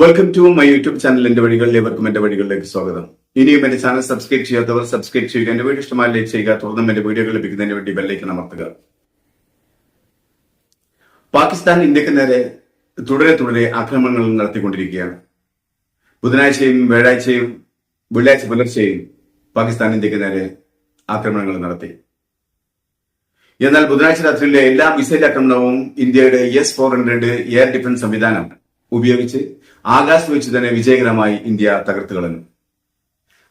Welcome to my YouTube channel എന്റെ വഴികളിൽ ഏവർക്കും എന്റെ വഴികളിലേക്ക് സ്വാഗതം. ഇനിയും എന്റെ ചാനൽ സബ്സ്ക്രൈബ് ചെയ്യാത്തവർ സബ്സ്ക്രൈബ് ചെയ്യുക. എന്റെ വീഡിയോ ഇഷ്ടമായി ലൈക്ക് ചെയ്യുക. തുടർന്നും എന്റെ വീഡിയോകൾ ലഭിക്കുന്നതിന് വേണ്ടി ബെല്ലേക്ക് അമർത്തുക. പാകിസ്ഥാൻ ഇന്ത്യയ്ക്ക് നേരെ തുടരെ തുടരെ ആക്രമണങ്ങൾ നടത്തിക്കൊണ്ടിരിക്കുകയാണ്. ബുധനാഴ്ചയും വ്യാഴാഴ്ചയും വെള്ളിയാഴ്ച പുലർച്ചെയും പാകിസ്ഥാൻ ഇന്ത്യയ്ക്ക് നേരെ ആക്രമണങ്ങൾ നടത്തി. എന്നാൽ ബുധനാഴ്ച രാത്രിയിലെ എല്ലാ മിസൈൽ ആക്രമണവും ഇന്ത്യയുടെ S four hundred air defence സംവിധാനം ഉപയോഗിച്ച് ആകാശത്ത് വെച്ച് തന്നെ വിജയകരമായി ഇന്ത്യ തകർത്ത് കളഞ്ഞു.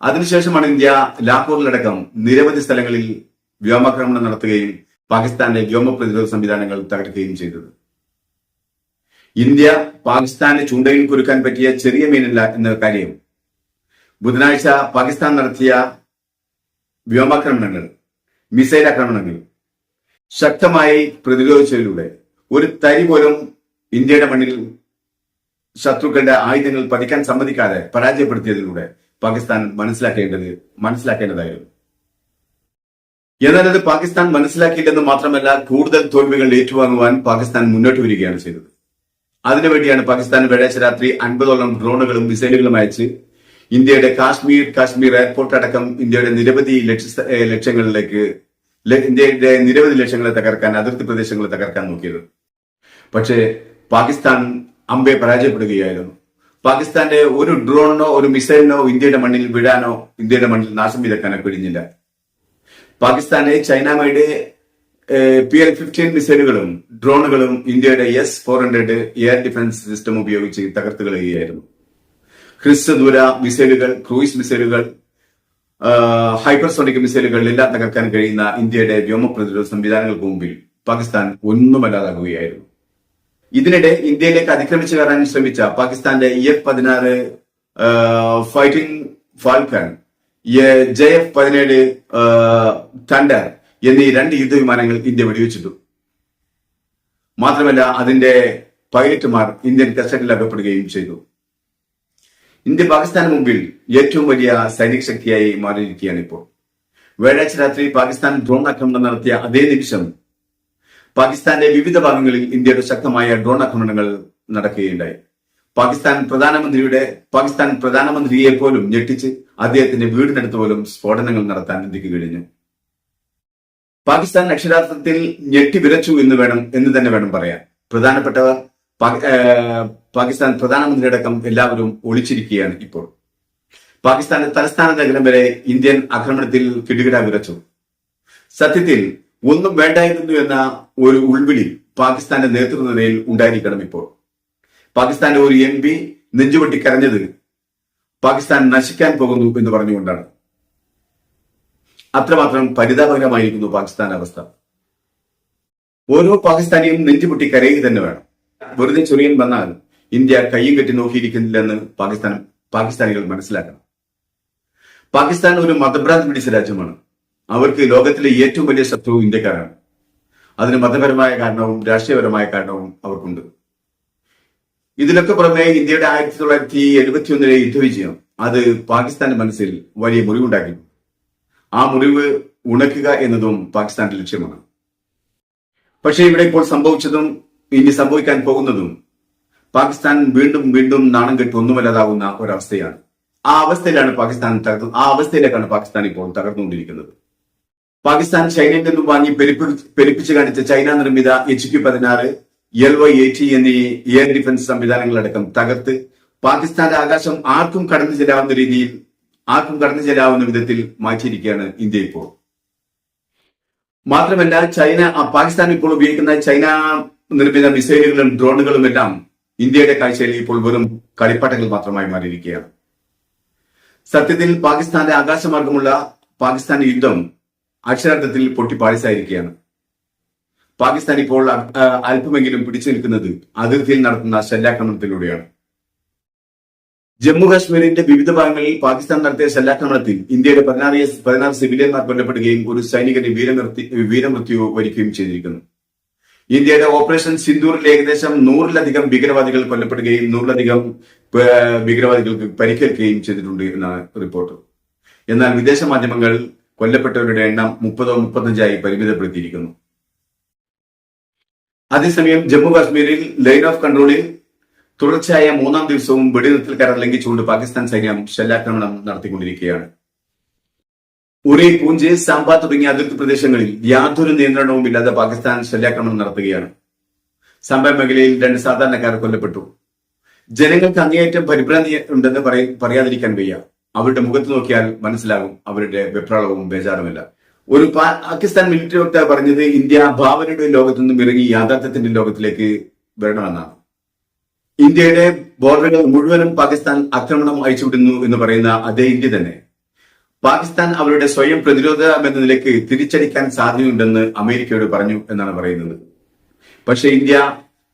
അതിനുശേഷമാണ് ഇന്ത്യ ലാഹോറിലടക്കം നിരവധി സ്ഥലങ്ങളിൽ വ്യോമാക്രമണം നടത്തുകയും പാകിസ്ഥാന്റെ വ്യോമ പ്രതിരോധ സംവിധാനങ്ങൾ തകർക്കുകയും ചെയ്തത്. ഇന്ത്യ പാകിസ്ഥാനെ ചൂണ്ടയിൽ കുരുക്കാൻ പറ്റിയ ചെറിയ മീനല്ല എന്ന കാര്യം ബുധനാഴ്ച പാകിസ്ഥാൻ നടത്തിയ വ്യോമാക്രമണങ്ങൾ മിസൈൽ ആക്രമണങ്ങൾ ശക്തമായി പ്രതിരോധിച്ചതിലൂടെ ഒരു തരി പോലും ഇന്ത്യയുടെ മണ്ണിൽ ശത്രുക്കളുടെ ആയുധങ്ങൾ പതിക്കാൻ സമ്മതിക്കാതെ പരാജയപ്പെടുത്തിയതിലൂടെ പാകിസ്ഥാൻ മനസ്സിലാക്കേണ്ടത് മനസ്സിലാക്കേണ്ടതായിരുന്നു. എന്നാൽ അത് പാകിസ്ഥാൻ മനസ്സിലാക്കിയില്ലെന്ന് മാത്രമല്ല കൂടുതൽ തോൽവികൾ ഏറ്റുവാങ്ങുവാൻ പാകിസ്ഥാൻ മുന്നോട്ട് വരികയാണ് ചെയ്തത്. അതിനുവേണ്ടിയാണ് പാകിസ്ഥാൻ വെള്ളിയാഴ്ച രാത്രി അൻപതോളം ഡ്രോണുകളും മിസൈലുകളും അയച്ച് ഇന്ത്യയുടെ കാശ്മീർ കാശ്മീർ എയർപോർട്ട് അടക്കം ഇന്ത്യയുടെ നിരവധി ലക്ഷ്യ ലക്ഷ്യങ്ങളിലേക്ക് ഇന്ത്യയുടെ നിരവധി ലക്ഷ്യങ്ങളെ തകർക്കാൻ അതിർത്തി പ്രദേശങ്ങളെ തകർക്കാൻ നോക്കിയത്. പക്ഷേ പാകിസ്ഥാൻ അമ്പെ പരാജയപ്പെടുകയായിരുന്നു. പാകിസ്ഥാന്റെ ഒരു ഡ്രോണിനോ ഒരു മിസൈലിനോ ഇന്ത്യയുടെ മണ്ണിൽ വിടാനോ ഇന്ത്യയുടെ മണ്ണിൽ നാശം വിതക്കാനോ കഴിഞ്ഞില്ല. പാകിസ്ഥാനെ ചൈനയുടെ പി എൽ ഫിഫ്റ്റീൻ മിസൈലുകളും ഡ്രോണുകളും ഇന്ത്യയുടെ S four hundred air defence system ഉപയോഗിച്ച് തകർത്ത് കളയുകയായിരുന്നു. ഹ്രസ്വദൂര മിസൈലുകൾ ക്രൂയിസ് മിസൈലുകൾ ഹൈപ്പർസോണിക് മിസൈലുകൾ എല്ലാം തകർക്കാൻ കഴിയുന്ന ഇന്ത്യയുടെ വ്യോമ പ്രതിരോധ സംവിധാനങ്ങൾക്ക് മുമ്പിൽ പാകിസ്ഥാൻ ഒന്നുമല്ലാതാകുകയായിരുന്നു. ഇതിനിടെ ഇന്ത്യയിലേക്ക് അതിക്രമിച്ചു കയറാൻ ശ്രമിച്ച പാകിസ്ഥാന്റെ ഇ എഫ് പതിനാറ് ഫൈറ്റിംഗ് ഫാൽക്കൺ ജെ എഫ് പതിനേഴ് തണ്ടർ എന്നീ രണ്ട് യുദ്ധവിമാനങ്ങൾ ഇന്ത്യ വെടിവെച്ചിട്ടു. മാത്രമല്ല അതിന്റെ പൈലറ്റുമാർ ഇന്ത്യൻ കസ്റ്റഡിയിൽ അകപ്പെടുകയും ചെയ്തു. ഇന്ത്യ പാകിസ്ഥാന് മുമ്പിൽ ഏറ്റവും വലിയ സൈനിക ശക്തിയായി മാറിയിരിക്കുകയാണ് ഇപ്പോൾ. വ്യാഴാഴ്ച രാത്രി പാകിസ്ഥാൻ ഡ്രോൺ ആക്രമണം നടത്തിയ അതേ നിമിഷം പാകിസ്ഥാന്റെ വിവിധ ഭാഗങ്ങളിൽ ഇന്ത്യയുടെ ശക്തമായ ഡ്രോൺ ആക്രമണങ്ങൾ നടക്കുകയുണ്ടായി. പാകിസ്ഥാൻ പ്രധാനമന്ത്രിയുടെ പാകിസ്ഥാൻ പ്രധാനമന്ത്രിയെ പോലും ഞെട്ടിച്ച് അദ്ദേഹത്തിന്റെ വീടിനടുത്ത് പോലും സ്ഫോടനങ്ങൾ നടത്താൻ ഇന്ത്യയ്ക്ക് കഴിഞ്ഞു. പാകിസ്ഥാൻ അക്ഷരാർത്ഥത്തിൽ ഞെട്ടി വിരച്ചു എന്ന് വേണം എന്ന് തന്നെ വേണം പറയാൻ. പ്രധാനപ്പെട്ടവർ പാകിസ്ഥാൻ പ്രധാനമന്ത്രി അടക്കം എല്ലാവരും ഒളിച്ചിരിക്കുകയാണ് ഇപ്പോൾ. പാകിസ്ഥാന്റെ തലസ്ഥാന നഗരം വരെ ഇന്ത്യൻ ആക്രമണത്തിൽ കിടുകിട വിരച്ചു സത്യത്തിൽ ഒന്നും വേണ്ടായിരുന്നു എന്ന ഒരു ഉൾവിളി പാകിസ്ഥാന്റെ നേതൃനിരയിൽ ഉണ്ടായിരിക്കണം ഇപ്പോൾ. പാകിസ്ഥാന്റെ ഒരു എം പി നെഞ്ചുപൊട്ടി കരഞ്ഞത് പാകിസ്ഥാൻ നശിക്കാൻ പോകുന്നു എന്ന് പറഞ്ഞുകൊണ്ടാണ്. അത്രമാത്രം പരിതാപകരമായിരിക്കുന്നു പാകിസ്ഥാൻ അവസ്ഥ. ഓരോ പാകിസ്ഥാനിയും നെഞ്ചുപൊട്ടി കരയുക തന്നെ വേണം. വെറുതെ ചൊറിയൻ വന്നാൽ ഇന്ത്യ കയ്യും കെട്ടി നോക്കിയിരിക്കുന്നില്ലെന്ന് പാകിസ്ഥാൻ പാകിസ്ഥാനികൾ മനസ്സിലാക്കണം. പാകിസ്ഥാൻ ഒരു മതഭ്രാന്തി പിടിച്ച രാജ്യമാണ്. അവർക്ക് ലോകത്തിലെ ഏറ്റവും വലിയ ശത്രു ഇന്ത്യക്കാരാണ്. അതിന് മതപരമായ കാരണവും രാഷ്ട്രീയപരമായ കാരണവും അവർക്കുണ്ട്. ഇതിനൊക്കെ പുറമെ ഇന്ത്യയുടെ ആയിരത്തി തൊള്ളായിരത്തി എഴുപത്തി ഒന്നിലെ യുദ്ധവിജയം അത് പാകിസ്ഥാന്റെ മനസ്സിൽ വലിയ മുറിവുണ്ടാക്കി. ആ മുറിവ് ഉണക്കുക എന്നതും പാകിസ്ഥാന്റെ ലക്ഷ്യമാണ്. പക്ഷേ ഇവിടെ ഇപ്പോൾ സംഭവിച്ചതും ഇനി സംഭവിക്കാൻ പോകുന്നതും പാകിസ്ഥാൻ വീണ്ടും വീണ്ടും നാണം കെട്ട് ഒന്നുമല്ലാതാകുന്ന ഒരവസ്ഥയാണ്. ആ അവസ്ഥയിലാണ് പാകിസ്ഥാൻ തകർന്നു ആ അവസ്ഥയിലേക്കാണ് പാകിസ്ഥാൻ ഇപ്പോൾ തകർന്നുകൊണ്ടിരിക്കുന്നത്. പാകിസ്ഥാൻ ചൈനയിൽ നിന്നും വാങ്ങി പെരുപ്പി- പെരുപ്പിച്ച് കാണിച്ച ചൈന നിർമ്മിത എച്ച് ക്യു പതിനാറ് എൽ വൈ എയ്റ്റി എന്നീ എയർ ഡിഫൻസ് സംവിധാനങ്ങളടക്കം തകർത്ത് പാകിസ്ഥാന്റെ ആകാശം ആർക്കും കടന്നു ചെല്ലാവുന്ന രീതിയിൽ ആർക്കും കടന്നു ചെല്ലാവുന്ന വിധത്തിൽ മാറ്റിയിരിക്കുകയാണ് ഇന്ത്യ ഇപ്പോൾ. മാത്രമല്ല ചൈന പാകിസ്ഥാൻ ഇപ്പോൾ ഉപയോഗിക്കുന്ന ചൈന നിർമ്മിത മിസൈലുകളും ഡ്രോണുകളും എല്ലാം ഇന്ത്യയുടെ കാഴ്ചയിൽ ഇപ്പോൾ വെറും കളിപ്പാട്ടങ്ങൾ മാത്രമായി മാറിയിരിക്കുകയാണ്. സത്യത്തിൽ പാകിസ്ഥാന്റെ ആകാശമാർഗമുള്ള പാകിസ്ഥാൻ യുദ്ധം അക്ഷരാർത്ഥത്തിൽ പൊട്ടി പൊട്ടിപ്പാളിസായിരിക്കുകയാണ് പാകിസ്ഥാൻ ഇപ്പോൾ അല്പമെങ്കിലും പിടിച്ചു നിൽക്കുന്നത് അതിർത്തിയിൽ നടത്തുന്ന ശല്യാക്രമണത്തിലൂടെയാണ്. ജമ്മു കാശ്മീരിന്റെ വിവിധ ഭാഗങ്ങളിൽ പാകിസ്ഥാൻ നടത്തിയ ശല്യാക്രമണത്തിൽ ഇന്ത്യയുടെ പതിനാറ് പതിനാറ് സിവിലിയന്മാർ കൊല്ലപ്പെടുകയും ഒരു സൈനികന് വീരമൃത്യു വീരമൃത്യു വരിക്കുകയും ചെയ്തിരിക്കുന്നു. ഇന്ത്യയുടെ ഓപ്പറേഷൻ സിന്ദൂറിൽ ഏകദേശം നൂറിലധികം ഭീകരവാദികൾ കൊല്ലപ്പെടുകയും നൂറിലധികം ഭീകരവാദികൾക്ക് പരിക്കേൽക്കുകയും ചെയ്തിട്ടുണ്ട് എന്നാണ് റിപ്പോർട്ട്. എന്നാൽ വിദേശ മാധ്യമങ്ങൾ കൊല്ലപ്പെട്ടവരുടെ എണ്ണം മുപ്പതോ മുപ്പത്തഞ്ചായി പരിമിതപ്പെടുത്തിയിരിക്കുന്നു. അതേസമയം ജമ്മു കാശ്മീരിൽ ലൈൻ ഓഫ് കൺട്രോളിൽ തുടർച്ചയായ മൂന്നാം ദിവസവും വെടിനിർത്തൽ കരാർ ലംഘിച്ചുകൊണ്ട് പാകിസ്ഥാൻ സൈന്യം ഷെല്ലാക്രമണം നടത്തിക്കൊണ്ടിരിക്കുകയാണ്. ഉറി പൂഞ്ച് സാമ്പ തുടങ്ങിയ അതിർത്തി പ്രദേശങ്ങളിൽ യാതൊരു നിയന്ത്രണവും ഇല്ലാതെ പാകിസ്ഥാൻ ശല്യാക്രമണം നടത്തുകയാണ്. സാമ്പ മേഖലയിൽ രണ്ട് സാധാരണക്കാർ കൊല്ലപ്പെട്ടു. ജനങ്ങൾക്ക് അങ്ങേയറ്റം പരിഭ്രാന്തി ഉണ്ടെന്ന് പറയാതിരിക്കാൻ വയ്യ. അവരുടെ മുഖത്ത് നോക്കിയാൽ മനസ്സിലാകും അവരുടെ വെപ്രാളവും ബേജാറുമില്ല. ഒരു പാകിസ്ഥാൻ മിലിറ്ററി വക്താവ് പറഞ്ഞത് ഇന്ത്യ ഭാവനയുടെ ലോകത്തു നിന്നും ഇറങ്ങി യാഥാർത്ഥ്യത്തിന്റെ ലോകത്തിലേക്ക് വരണമെന്നാണ്. ഇന്ത്യയുടെ ബോർഡറുകൾ മുഴുവനും പാകിസ്ഥാൻ ആക്രമണം അയച്ചുവിടുന്നു എന്ന് പറയുന്ന അതേ ഇന്ത്യ തന്നെ. പാകിസ്ഥാൻ അവരുടെ സ്വയം പ്രതിരോധം എന്ന നിലയ്ക്ക് തിരിച്ചടിക്കാൻ സാധ്യതയുണ്ടെന്ന് അമേരിക്കയോട് പറഞ്ഞു എന്നാണ് പറയുന്നത്. പക്ഷെ ഇന്ത്യ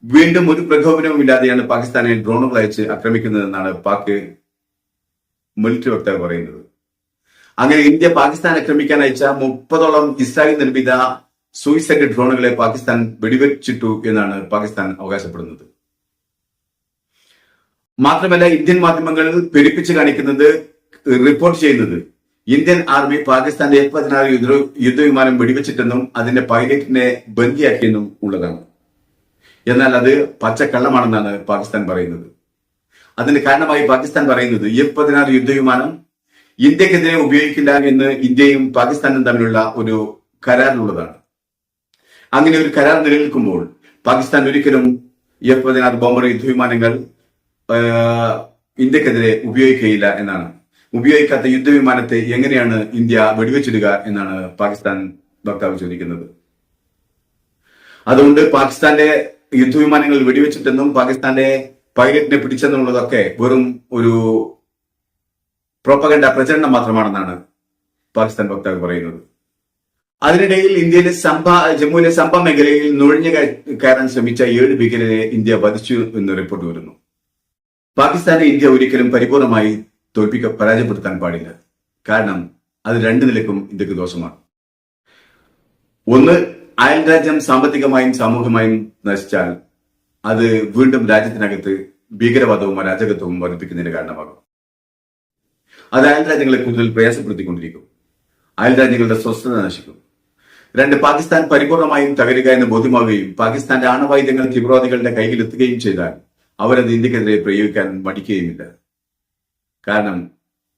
വീണ്ടും ഒരു പ്രകോപനവും ഇല്ലാതെയാണ് പാകിസ്ഥാനെ ഡ്രോണുകൾ അയച്ച് ആക്രമിക്കുന്നതെന്നാണ് പാക് മിലിറ്ററി വക്താവ് പറയുന്നത്. അങ്ങനെ ഇന്ത്യ പാകിസ്ഥാൻ ആക്രമിക്കാൻ അയച്ച മുപ്പതോളം ഇസ്രായേൽ നിർമ്മിത സൂയിസൈഡ് ഡ്രോണുകളെ പാകിസ്ഥാൻ വെടിവെച്ചിട്ടു എന്നാണ് പാകിസ്ഥാൻ അവകാശപ്പെടുന്നത്. മാത്രമല്ല ഇന്ത്യൻ മാധ്യമങ്ങൾ പെരുപ്പിച്ച് കാണിക്കുന്നത് റിപ്പോർട്ട് ചെയ്യുന്നത് ഇന്ത്യൻ ആർമി പാകിസ്ഥാന്റെ എഫ് പതിനാറ് യുദ്ധ യുദ്ധവിമാനം വെടിവെച്ചിട്ടെന്നും അതിന്റെ പൈലറ്റിനെ ബന്ദിയാക്കിയെന്നും ഉള്ളതാണ്. എന്നാൽ അത് പച്ചക്കള്ളമാണെന്നാണ് പാകിസ്ഥാൻ പറയുന്നത്. അതിന് കാരണമായി പാകിസ്ഥാൻ പറയുന്നത് എഫ് പതിനാറ് യുദ്ധവിമാനം ഇന്ത്യക്കെതിരെ ഉപയോഗിക്കില്ല എന്ന് ഇന്ത്യയും പാകിസ്ഥാനും തമ്മിലുള്ള ഒരു കരാറിലുള്ളതാണ്. അങ്ങനെ ഒരു കരാർ നിലനിൽക്കുമ്പോൾ പാകിസ്ഥാൻ ഒരിക്കലും എഫ് പതിനാറ് ബോംബർ യുദ്ധവിമാനങ്ങൾ ഇന്ത്യക്കെതിരെ ഉപയോഗിക്കുകയില്ല എന്നാണ്. ഉപയോഗിക്കാത്ത യുദ്ധവിമാനത്തെ എങ്ങനെയാണ് ഇന്ത്യ വെടിവെച്ചിടുക എന്നാണ് പാകിസ്ഥാൻ വക്താവ് ചോദിക്കുന്നത്. അതുകൊണ്ട് പാകിസ്ഥാന്റെ യുദ്ധവിമാനങ്ങൾ വെടിവെച്ചിട്ടെന്നും പാകിസ്ഥാന്റെ പൈലറ്റിനെ പിടിച്ചെന്നുള്ളതൊക്കെ വെറും ഒരു പ്രോപ്പഗണ്ട പ്രചരണം മാത്രമാണെന്നാണ് പാകിസ്ഥാൻ വക്താവ് പറയുന്നത്. അതിനിടയിൽ ഇന്ത്യയിലെ സംഭ ജമ്മുവിലെ സംഭ മേഖലയിൽ നുഴഞ്ഞു കയ- കയറാൻ ശ്രമിച്ച ഏഴ് ഭീകരരെ ഇന്ത്യ വധിച്ചു എന്ന് റിപ്പോർട്ട് വരുന്നു. പാകിസ്ഥാനെ ഇന്ത്യ ഒരിക്കലും പരിപൂർണമായി തോൽപ്പിക്ക പരാജയപ്പെടുത്താൻ പാടില്ല. കാരണം അത് രണ്ടു നിലക്കും ഇന്ത്യയ്ക്ക് ദോഷമാണ്. ഒന്ന് അയൽ രാജ്യം സാമ്പത്തികമായും സാമൂഹികമായും നശിച്ചാൽ അത് വീണ്ടും രാജ്യത്തിനകത്ത് ഭീകരവാദവും അരാജകത്വവും വർദ്ധിപ്പിക്കുന്നതിന് കാരണമാകും. അത് അയൽ രാജ്യങ്ങളെ കൂടുതൽ പ്രയാസപ്പെടുത്തിക്കൊണ്ടിരിക്കും. അയൽ രാജ്യങ്ങളുടെ സ്വസ്ഥത നശിക്കും. രണ്ട് പാകിസ്ഥാൻ പരിപൂർണമായും തകരുക എന്ന് ബോധ്യമാവുകയും പാകിസ്ഥാന്റെ ആണവായുധങ്ങൾ തീവ്രവാദികളുടെ കയ്യിലെത്തുകയും ചെയ്താൽ അവരത് ഇന്ത്യക്കെതിരെ പ്രയോഗിക്കാൻ മടിക്കുകയുമില്ല. കാരണം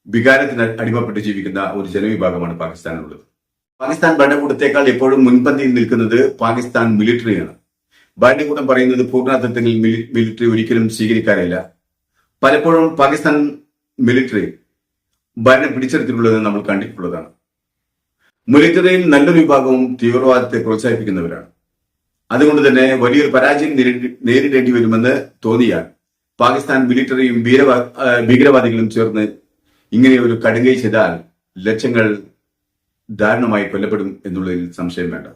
വികാരത്തിന് അടിമപ്പെട്ട് ജീവിക്കുന്ന ഒരു ജനവിഭാഗമാണ് പാകിസ്ഥാനുള്ളത്. പാകിസ്ഥാൻ ഭരണകൂടത്തെക്കാൾ എപ്പോഴും മുൻപന്തിയിൽ നിൽക്കുന്നത് പാകിസ്ഥാൻ മിലിറ്ററിയാണ്. ഭരണകൂടം പറയുന്നത് പൂർണാർത്ഥത്തിൽ മിലി- മിലിറ്ററി ഒരിക്കലും സ്വീകരിക്കാറില്ല പലപ്പോഴും പാകിസ്ഥാൻ മിലിറ്ററി ഭരണം പിടിച്ചെടുത്തിട്ടുള്ളത് നമ്മൾ കണ്ടിട്ടുള്ളതാണ്. മിലിറ്ററിയിൽ നല്ലൊരു വിഭാഗവും തീവ്രവാദത്തെ പ്രോത്സാഹിപ്പിക്കുന്നവരാണ്. അതുകൊണ്ട് തന്നെ വലിയൊരു പരാജയം നേരിട- നേരിടേണ്ടി വരുമെന്ന് തോന്നിയാൽ പാകിസ്ഥാൻ മിലിറ്ററിയും ഭീരവാ ഭീകരവാദികളും ചേർന്ന് ഇങ്ങനെ ഒരു കടുങ്കൈ ചെയ്താൽ ലക്ഷങ്ങൾ ദാരുണമായി കൊല്ലപ്പെടും എന്നുള്ളതിൽ സംശയം വേണ്ട.